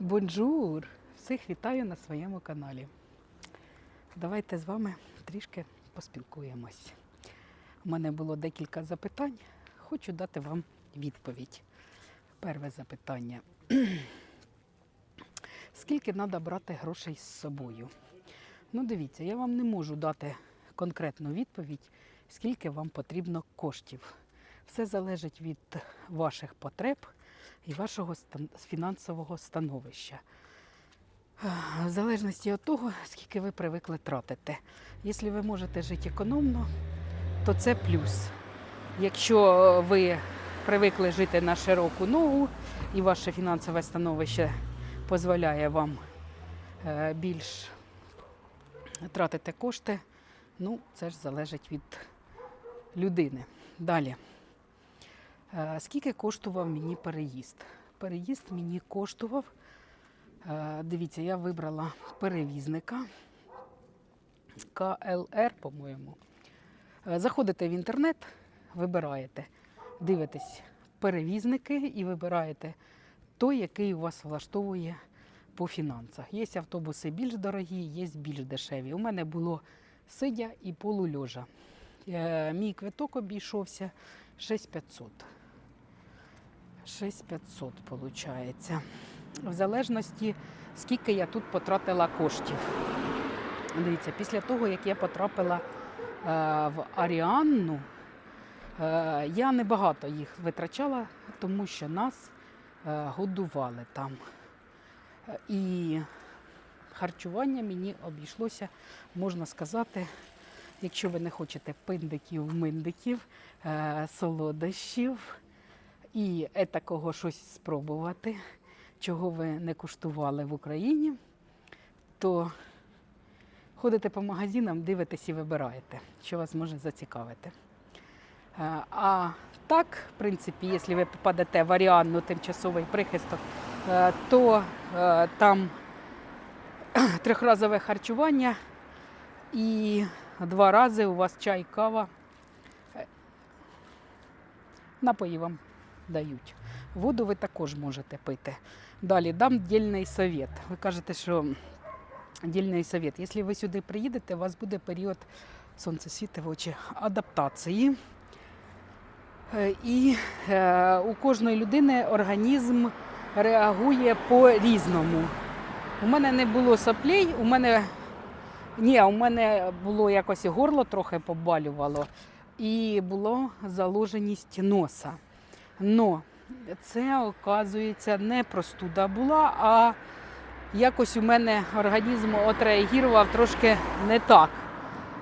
Бонжур! Всіх вітаю на своєму каналі. Давайте з вами трішки поспілкуємось. У мене було декілька запитань. Хочу дати вам відповідь. Перше запитання. Скільки треба брати грошей з собою? Ну, дивіться, я вам не можу дати конкретну відповідь, скільки вам потрібно коштів. Все залежить від ваших потреб і вашого фінансового становища. В залежності від того, скільки ви привикли тратити. Якщо ви можете жити економно, то це плюс. Якщо ви привикли жити на широку ногу і ваше фінансове становище дозволяє вам е, більш тратити кошти, ну це ж залежить від людини. Далі. Е, Скільки коштував мені переїзд? Переїзд мені коштував. е, Дивіться, я вибрала перевізника КЛР, по-моєму. Е, Заходите в інтернет, вибираєте, дивитесь перевізники і вибираєте той, який у вас влаштовує по фінансах. Є автобуси більш дорогі, є більш дешеві. У мене було сидя і полульожа. Мій квиток обійшовся 6500. 6500 виходить. В залежності, скільки я тут потратила коштів. Дивіться, після того, як я потрапила е, в Аріанну, е, я небагато їх витрачала, тому що нас е, годували там. І харчування мені обійшлося, можна сказати, якщо ви не хочете пиндиків, миндиків, солодощів і такого щось спробувати, чого ви не куштували в Україні, то ходите по магазинам, дивитесь і вибираєте, що вас може зацікавити. Е, А так, в принципі, якщо ви попадете в Аріанну тимчасовий прихисток, е, то е, там трьохразове харчування і два рази у вас чай, кава. Напої вам дають. Воду ви також можете пити. Далі дам дільний совет. Ви кажете, що дільний совет. Якщо ви сюди приїдете, у вас буде період сонце світить в очі адаптації. Е, І е, у кожної людини організм реагує по-різному. У мене не було соплей, у мене ні, у мене було якось горло трохи побалювало, і була заложеність носа. Но це, оказується, не простуда була, а якось у мене організм отреагував трошки не так.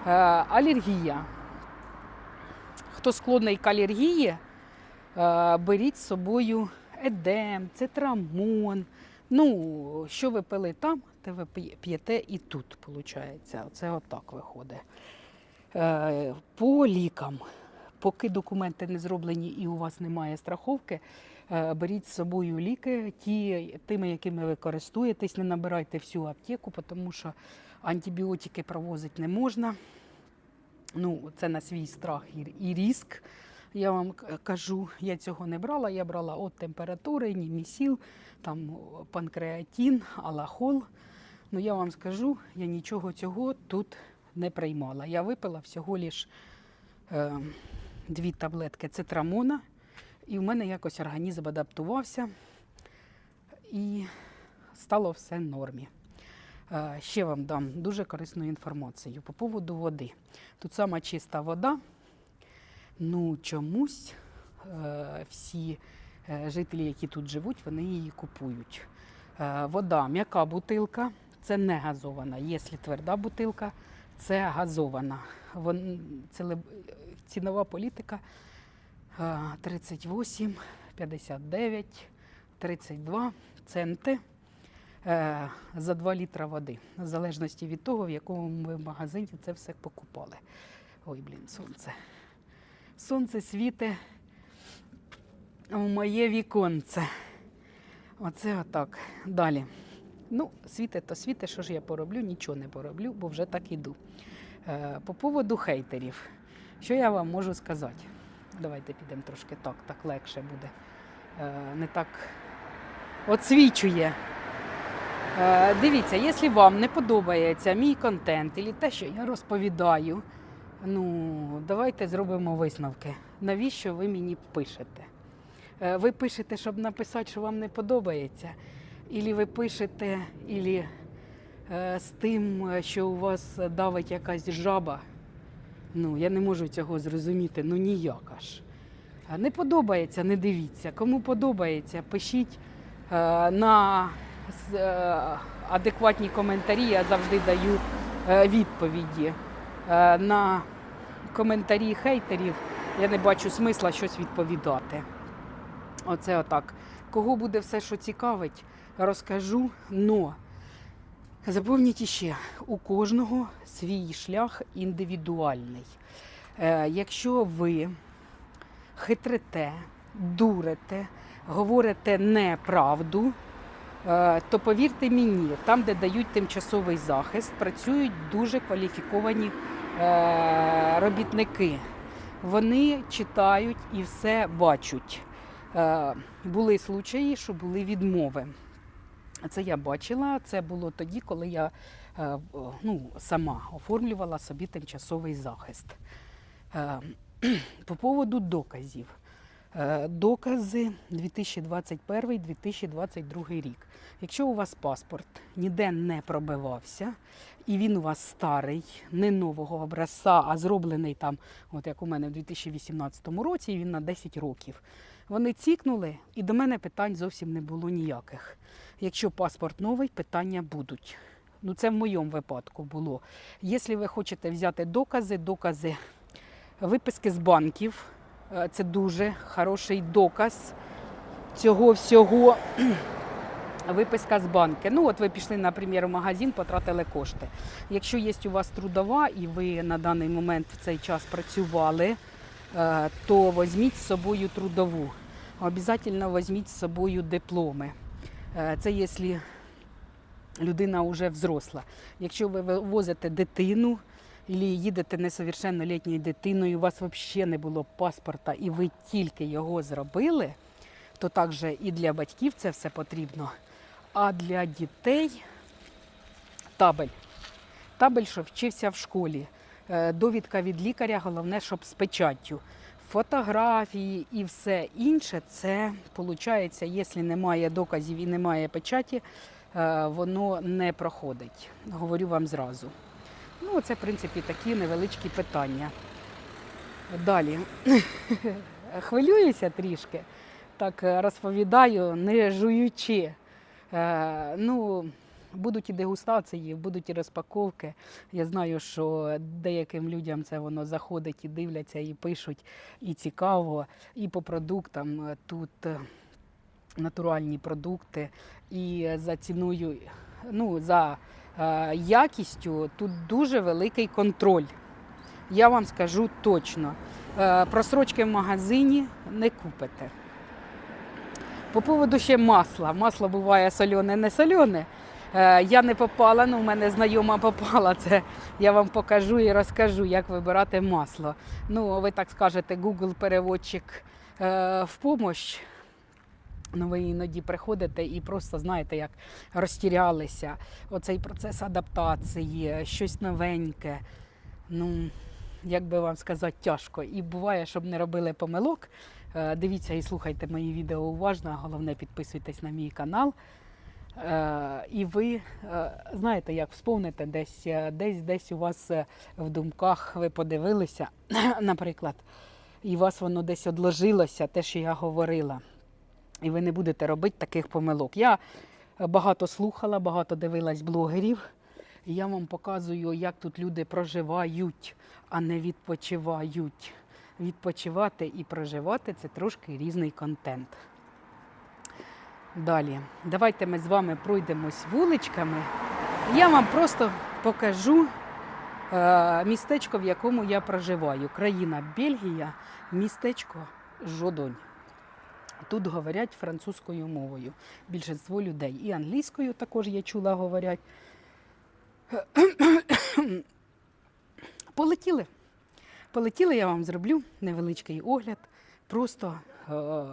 Е, алергія. Хто склонний к алергії, е, беріть з собою едем, цитрамон. Ну, що ви пили там, те ви п'єте і тут, виходить. Це отак виходить. Е, По лікам, поки документи не зроблені і у вас немає страховки, е, беріть з собою ліки, ті, тими, якими ви користуєтесь, не набирайте всю аптеку, тому що антибіотики провозити не можна. Ну, це на свій страх і, риск. Я вам кажу, я цього не брала. Я брала от температури, німісіл, там о, панкреатин, алахол. Ну я вам скажу, я нічого цього тут не приймала. Я випила всього лиш е, дві таблетки цитрамона, і в мене якось організм адаптувався і стало все в нормі. Е, Ще вам дам дуже корисну інформацію по поводу води. Тут сама чиста вода. Ну, чомусь е, всі е, жителі, які тут живуть, вони її купують. Вода, м'яка бутилка, це не газована. Якщо тверда бутилка, це газована. Вон, цінова політика е, 38, 59, 32 центи е, за 2 літра води, в залежності від того, в якому ви магазині це все покупали. Ой, блін, сонце. Сонце світе в моє віконце. Оце отак. Далі. Ну, світе то світе, що ж я пороблю? Нічого не пороблю, бо вже так іду. Е, по поводу хейтерів. Що я вам можу сказати? Давайте підемо трошки так, так легше буде. Е, не так оцвічує. Е, Дивіться, якщо вам не подобається мій контент і те, що я розповідаю, ну давайте зробимо висновки. Навіщо ви мені пишете? Ви пишете, щоб написати, що вам не подобається, Ілі ви пишете, ілі з тим, е, що у вас давить якась жаба. Ну, я не можу цього зрозуміти, ну ніяк аж. Не подобається, не дивіться. Кому подобається, пишіть е, на е, адекватні коментарі. Я завжди даю е, відповіді. Е, на коментарі хейтерів я не бачу смисла щось відповідати. Оце отак. Кого буде все, що цікавить, розкажу. Но запам'ятайте ще, у кожного свій шлях індивідуальний. Е, якщо ви хитрите, дурите, говорите неправду, е, то повірте мені, там, де дають тимчасовий захист, працюють дуже кваліфіковані е, робітники. Вони читають і все бачать. Були случаї, що були відмови. Це я бачила. Це було тоді, коли я е, ну, сама оформлювала собі тимчасовий захист. Е, По поводу доказів. Е, Докази 2021-2022 рік. Якщо у вас паспорт ніде не пробивався, і він у вас старий, не нового образця, а зроблений там, от як у мене в 2018 році, і він на 10 років. Вони цікнули, і до мене питань зовсім не було ніяких. Якщо паспорт новий, питання будуть. Ну, це в моєму випадку було. Якщо ви хочете взяти докази, докази виписки з банків, е, це дуже хороший доказ цього всього. Виписка з банки. Ну, от ви пішли, наприклад, в магазин, потратили кошти. Якщо є у вас трудова і ви на даний момент в цей час працювали, е, то візьміть з собою трудову. Обов'язково візьміть з собою дипломи. Е, Це якщо людина вже взросла. Якщо ви возите дитину або їдете несовершеннолітньою дитиною, у вас взагалі не було паспорта і ви тільки його зробили, то також і для батьків це все потрібно. А для дітей табель. Табель, що вчився в школі. Е, Довідка від лікаря, головне, щоб з печаттю. Фотографії і все інше, це виходить, якщо немає доказів і немає печаті, е, воно не проходить. Говорю вам зразу. Ну, це, в принципі, такі невеличкі питання. Далі. Хвилююся трішки, так е, розповідаю, не жуючи. Е, ну, будуть і дегустації, будуть і розпаковки. Я знаю, що деяким людям це воно заходить і дивляться, і пишуть, і цікаво, і по продуктам. Е, Тут е, натуральні продукти, і за ціною, ну, за е, якістю тут дуже великий контроль. Я вам скажу точно. Просрочки в магазині не купите. По поводу ще масла. Масло буває солене, не солене. Е, Я не попала, але у мене знайома попала. Це я вам покажу і розкажу, як вибирати масло. Ну, ви так скажете, Google переводчик е, в помощь. Ну, ви іноді приходите і просто знаєте, як розтірялися. Оцей процес адаптації, щось новеньке. Ну, як би вам сказати, тяжко. І буває, щоб не робили помилок. Е, Дивіться і слухайте мої відео уважно. Головне, підписуйтесь на мій канал. Е, І ви е, знаєте, як вспомните, десь, е, десь, десь у вас в думках ви подивилися, наприклад, і у вас воно десь одложилося, те, що я говорила. І ви не будете робити таких помилок. Я багато слухала, багато дивилась блогерів. І я вам показую, як тут люди проживають, а не відпочивають. Відпочивати і проживати це трошки різний контент. Далі, давайте ми з вами пройдемось вуличками. Я вам просто покажу е, містечко, в якому я проживаю. Країна Бельгія, містечко Жодонь. Тут говорять французькою мовою. Більшість людей і англійською також я чула говорять. Полетіли. Полетіли, я вам зроблю невеличкий огляд просто е,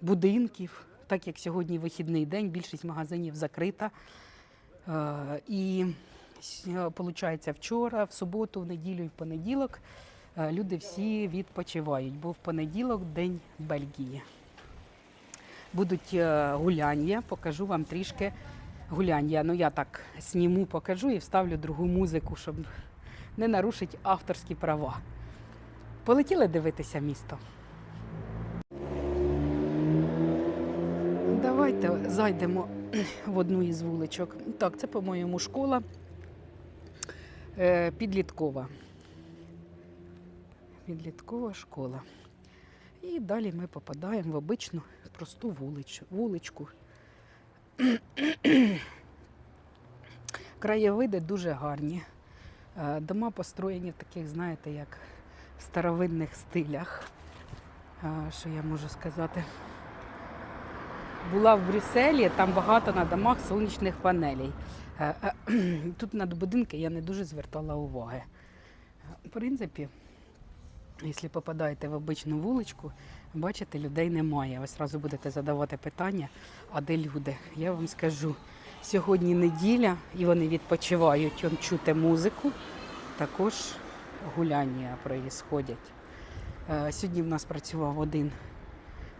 будинків, Так як сьогодні вихідний день, більшість магазинів закрита. Е, І виходить, вчора, в суботу, в неділю і в понеділок е, люди всі відпочивають, бо в понеділок день Бельгії. Будуть е, гуляння, покажу вам трішки гуляння. Ну я так сніму, покажу і вставлю другу музику, щоб не нарушити авторські права. Полетіли дивитися місто. Давайте зайдемо в одну із вуличок. Так, це, по-моєму, школа е, підліткова. Підліткова школа. І далі ми попадаємо в обичну просту вулич, вуличку. Краєвиди дуже гарні. Е, Дома построєні в таких, знаєте, як в старовинних стилях. Е, Що я можу сказати? Була в Брюсселі, там багато на домах сонячних панелей. Е, е, Тут на будинки я не дуже звертала уваги. В принципі, якщо попадаєте в обичну вуличку, бачите, людей немає. Ви одразу будете задавати питання, а де люди? Я вам скажу, сьогодні неділя і вони відпочивають, он чути музику, також гуляння проїсходять. Е, Сьогодні в нас працював один.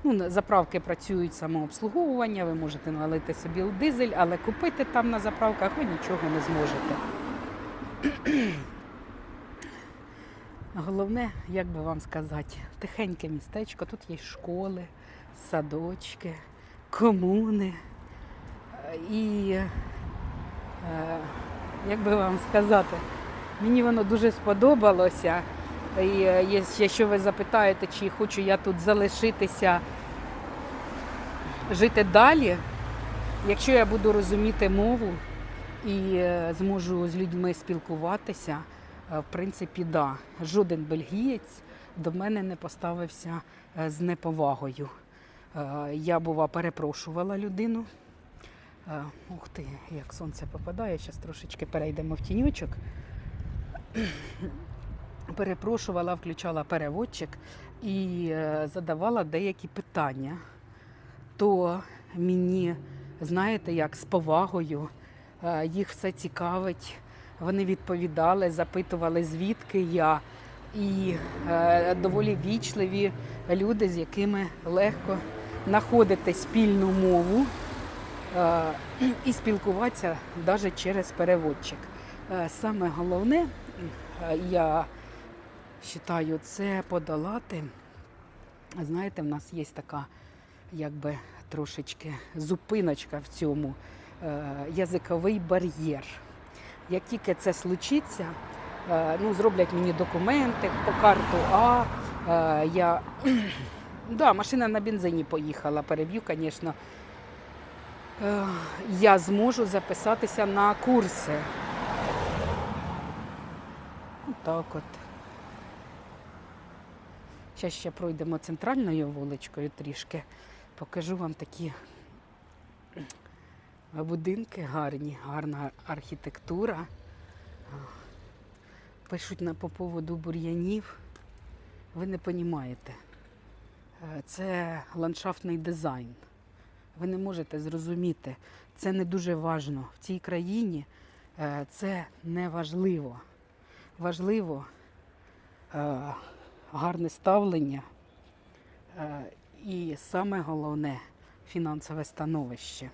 Ну, заправки працюють самообслуговування, ви можете налити собі дизель, але купити там на заправках ви нічого не зможете. Головне, як би вам сказати, тихеньке містечко, тут є школи, садочки, комуни. І, е, як би вам сказати, мені воно дуже сподобалося. І е, якщо ви запитаєте, чи хочу я тут залишитися, жити далі, якщо я буду розуміти мову і е, зможу з людьми спілкуватися, е, в принципі, да. Жоден бельгієць до мене не поставився з неповагою. Я бува перепрошувала людину. Ух ти, як сонце попадає, зараз трошечки перейдемо в тіньочок. Перепрошувала, включала переводчик і е, задавала деякі питання. То мені, знаєте, як з повагою, е, їх все цікавить. Вони відповідали, запитували, звідки я. І е, доволі вічливі люди, з якими легко знаходити спільну мову е, і спілкуватися навіть через переводчик. Е, Саме головне, е, я вважаю, це подолати. Знаєте, в нас є така якби трошечки зупиночка в цьому е, язиковий бар'єр. Як тільки це случиться, е, ну, зроблять мені документи по карту А. Е, я... да, машина на бензині поїхала, переб'ю, звісно. Е, я зможу записатися на курси. Так от. Зараз ще пройдемо центральною вуличкою трішки. Покажу вам такі будинки гарні, гарна архітектура. Пишуть на по поводу бур'янів. Ви не розумієте. Це ландшафтний дизайн. Ви не можете зрозуміти. Це не дуже важно. В цій країні е, це не важливо. Важливо е, гарне ставлення е, і саме головне фінансове становище.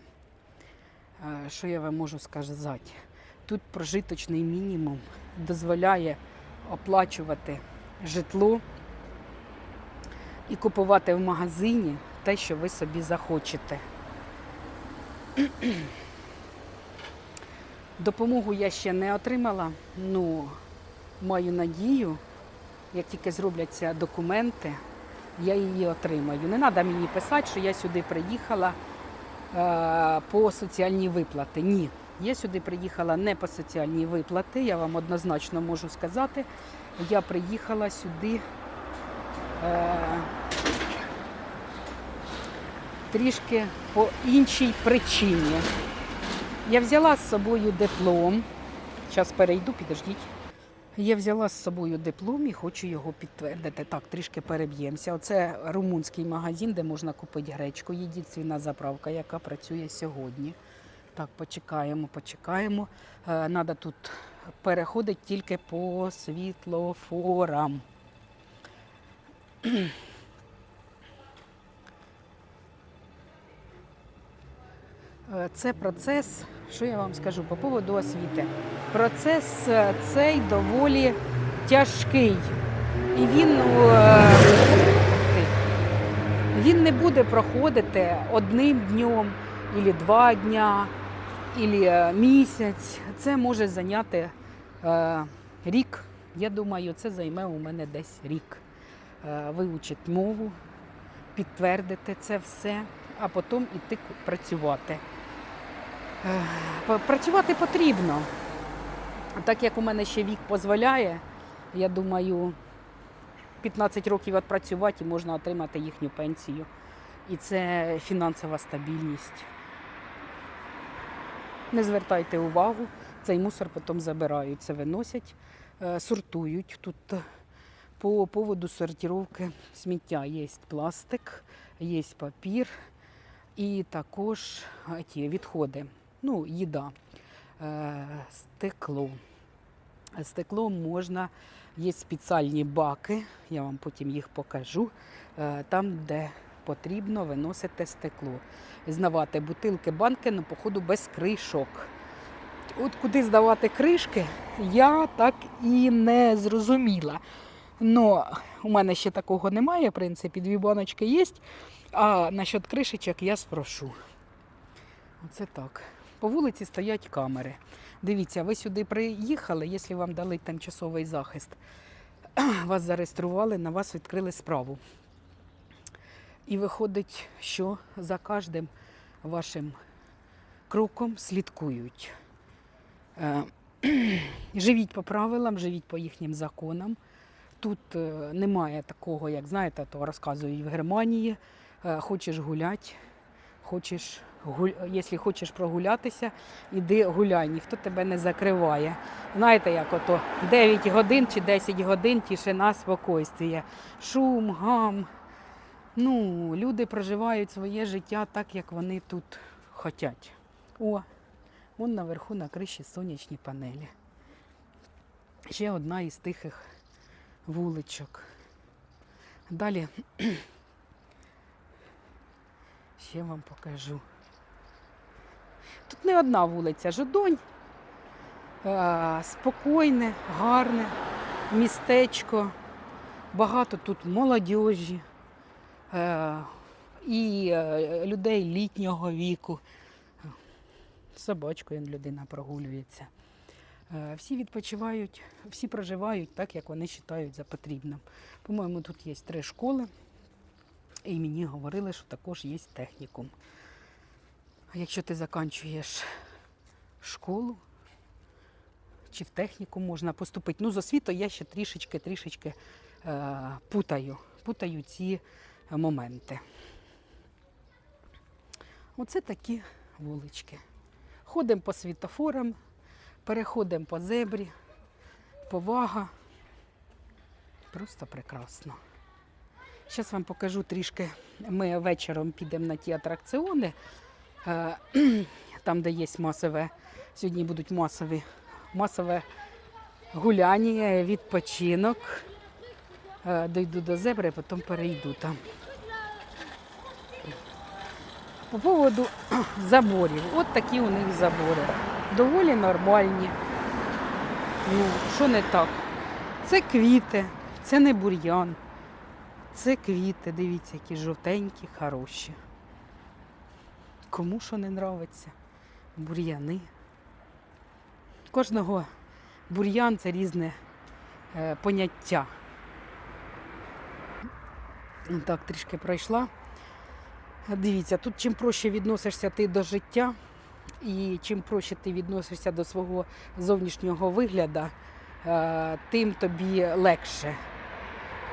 Е, Що я вам можу сказати? Тут прожиточний мінімум дозволяє оплачувати житло і купувати в магазині те, що ви собі захочете. Допомогу я ще не отримала, ну маю надію, як тільки зробляться документи, я її отримаю. Не треба мені писати, що я сюди приїхала е, по соціальні виплати. Ні, я сюди приїхала не по соціальні виплати, я вам однозначно можу сказати. Я приїхала сюди е, трішки по іншій причині. Я взяла з собою диплом. Зараз перейду, підождіть. Я взяла з собою диплом і хочу його підтвердити. Так, трішки переб'ємося. Оце румунський магазин, де можна купити гречку. Єдина заправка, яка працює сьогодні. Так, почекаємо, почекаємо. Треба тут переходити тільки по світлофорам. Е, Це процес, що я вам скажу по поводу освіти. Процес е, цей доволі тяжкий. І він, е, він не буде проходити одним днем, або два дня, або місяць. Це може зайняти е, рік. Я думаю, це займе у мене десь рік. Е, Вивчити мову, підтвердити це все, а потім іти працювати. Е, Працювати потрібно. Так як у мене ще вік дозволяє, я думаю, 15 років відпрацювати і можна отримати їхню пенсію. І це фінансова стабільність. Не звертайте увагу, цей мусор потім забирають, це виносять, е, сортують. Тут по поводу сортировки сміття є пластик, є папір і також ті відходи. Ну, їда, е, стекло. Стекло можна, є спеціальні баки, я вам потім їх покажу. е, Там, де потрібно виносити стекло. Знавати бутилки, банки, ну, походу, без кришок. От куди здавати кришки, я так і не зрозуміла. Но у мене ще такого немає, в принципі, дві баночки є. А насчет кришечок я спрошу. Оце так. По вулиці стоять камери. Дивіться, ви сюди приїхали, якщо вам дали тимчасовий захист, вас зареєстрували, на вас відкрили справу. І виходить, що за кожним вашим кроком слідкують. Е, Живіть по правилам, живіть по їхнім законам. Тут е, немає такого, як знаєте, то розказують в Германії. Е, Хочеш гуляти, хочеш гуль... якщо хочеш прогулятися, іди гуляй, ніхто тебе не закриває. Знаєте, як ото 9 годин чи 10 годин тишина, спокойствие, шум, гам. Ну, люди проживають своє життя так, як вони тут хочуть. О, вон наверху на криші сонячні панелі. Ще одна із тихих вуличок. Далі ще вам покажу. Тут не одна вулиця, Жодонь. Е, Спокійне, гарне містечко. Багато тут молодіжі е, і е, людей літнього віку. З собачкою людина прогулюється. Е, Всі відпочивають, всі проживають так, як вони вважають за потрібним. По-моєму, тут є три школи, і мені говорили, що також є технікум. А Якщо ти закінчуєш школу чи в техніку можна поступити. Ну, з освітою я ще трішечки, трішечки е, путаю, путаю ці моменти. Оце такі вулички. Ходимо по світофорам, переходимо по зебрі, повага. Просто прекрасно. Зараз вам покажу трішки. Ми вечором підемо на ті атракціони, е, там, де є масове. Сьогодні будуть масові, масове гуляння, відпочинок. Е, Дойду до зебри, потім перейду там. По поводу заборів. От такі у них забори. Доволі нормальні. Ну, що не так? Це квіти, це не бур'ян. Це квіти, дивіться, які жовтенькі, хороші. Кому що не нравиться? Бур'яни. Кожного бур'ян це різне е, поняття. Так, трішки пройшла. Дивіться, тут чим проще відносишся ти до життя, і чим проще ти відносишся до свого зовнішнього вигляду, е, тим тобі легше.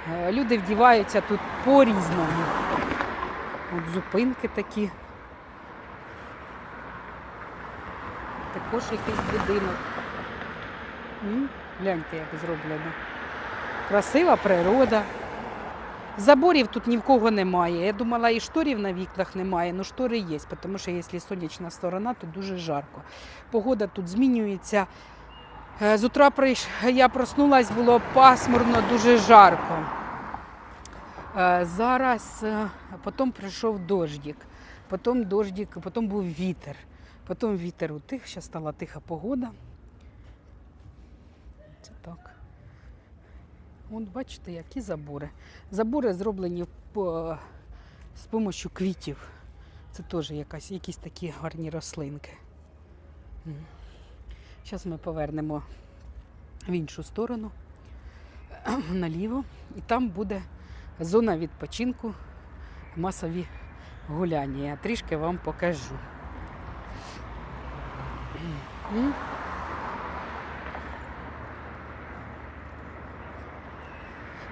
Е, Люди вдіваються тут по-різному. От зупинки такі. Також якийсь будинок. Гляньте, як зроблено. Красива природа. Заборів тут ні в кого немає. Я думала, і шторів на вікнах немає, але штори є, тому що якщо сонячна сторона, то дуже жарко. Погода тут змінюється. Е, З утра я проснулась, було пасмурно, дуже жарко. Е, Зараз е, потім прийшов дождик, потім дождик, потім був вітер, потім вітер утих, зараз стала тиха погода. Це так. От бачите, які забори. Забори зроблені по, з допомогою квітів. Це теж якась, якісь такі гарні рослинки. Зараз ми повернемо в іншу сторону, наліво, і там буде зона відпочинку, масові гуляння. Я трішки вам покажу.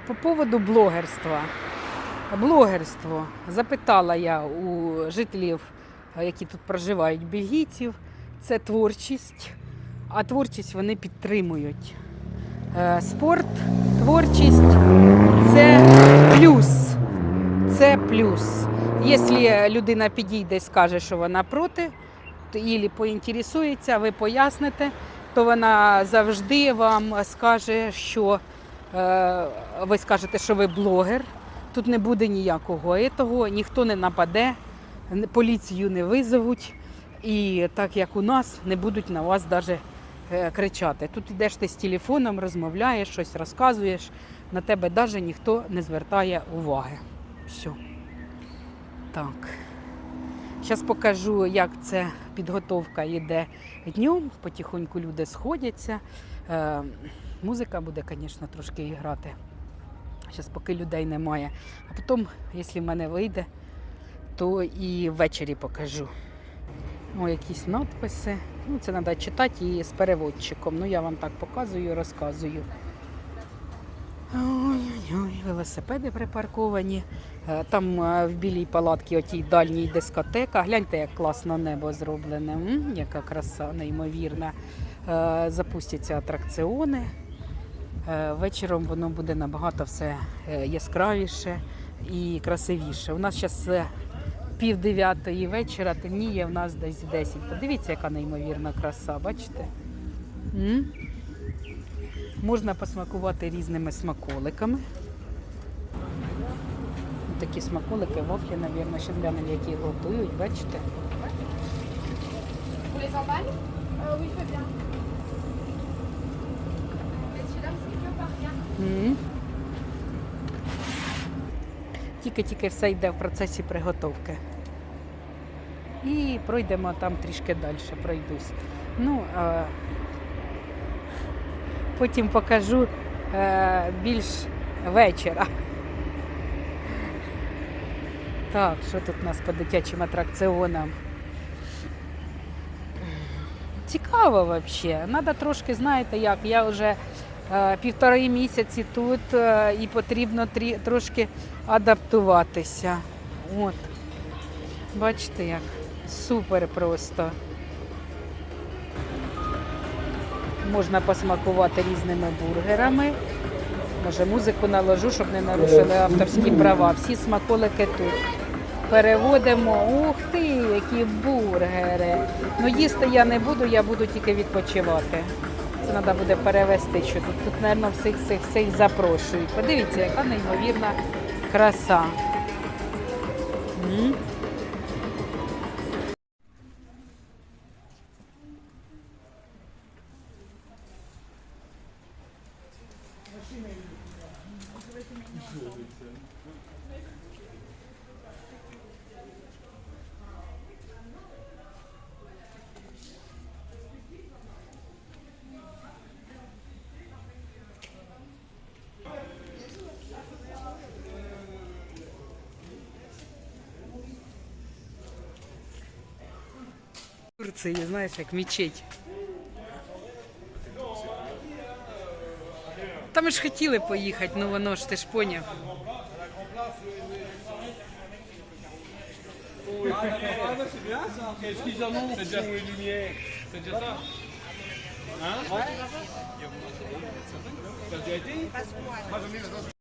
По поводу блогерства. Блогерство. Запитала я у жителів, які тут проживають, бельгійців. Це творчість, а творчість вони підтримують. Е, Спорт, творчість це плюс. Це плюс. Якщо людина підійде і скаже, що вона проти, і поінтересується, ви поясните, то вона завжди вам скаже, що е, ви скажете, що ви блогер. Тут не буде ніякого етого, ніхто не нападе, поліцію не визовуть. І так як у нас, не будуть на вас навіть кричати. Тут йдеш ти з телефоном, розмовляєш, щось розказуєш, на тебе навіть ніхто не звертає уваги. Все. Так. Зараз покажу, як це підготовка йде днем. Потихоньку люди сходяться. Е, музика буде, звісно, трошки грати. Зараз поки людей немає. А потім, якщо в мене вийде, то і ввечері покажу. О, якісь надписи. Ну, це треба читати і з переводчиком. Ну, я вам так показую, розказую. Ой-ой-ой, велосипеди припарковані. Е, Там е, в білій палатці отій дальній дискотека. Гляньте, як класно небо зроблене. М, яка краса, неймовірна. Е, Запустяться атракціони. Вечором воно буде набагато все яскравіше і красивіше. У нас зараз пів дев'ятої вечора, темніє в нас десь 10. Подивіться, яка неймовірна краса, бачите? М? Можна посмакувати різними смаколиками. Такі смаколики, вафлі, мабуть, глянемо, які готують, бачите? Pour Тільки-тільки все йде в процесі приготовки. І пройдемо там трішки далі, пройдусь. Ну, а потім покажу е, більш вечора. Так, що тут у нас по дитячим атракціонам? Цікаво взагалі. Треба трошки, знаєте як, я вже півтори місяці тут е, і потрібно трі, трошки адаптуватися. От. Бачите як? Супер просто. Можна посмакувати різними бургерами. Може, музику наложу, щоб не нарушили авторські права. Всі смаколики тут. Переводимо. Ух ти, які бургери. Ну їсти я не буду, я буду тільки відпочивати. Треба буде перевести, що тут, тут, мабуть, всіх, всіх, всіх запрошують. Подивіться, яка неймовірна краса. М? Турції, знаєш, як мечеть. Та ми ж хотіли поїхати, ну воно ж ти ж поняв.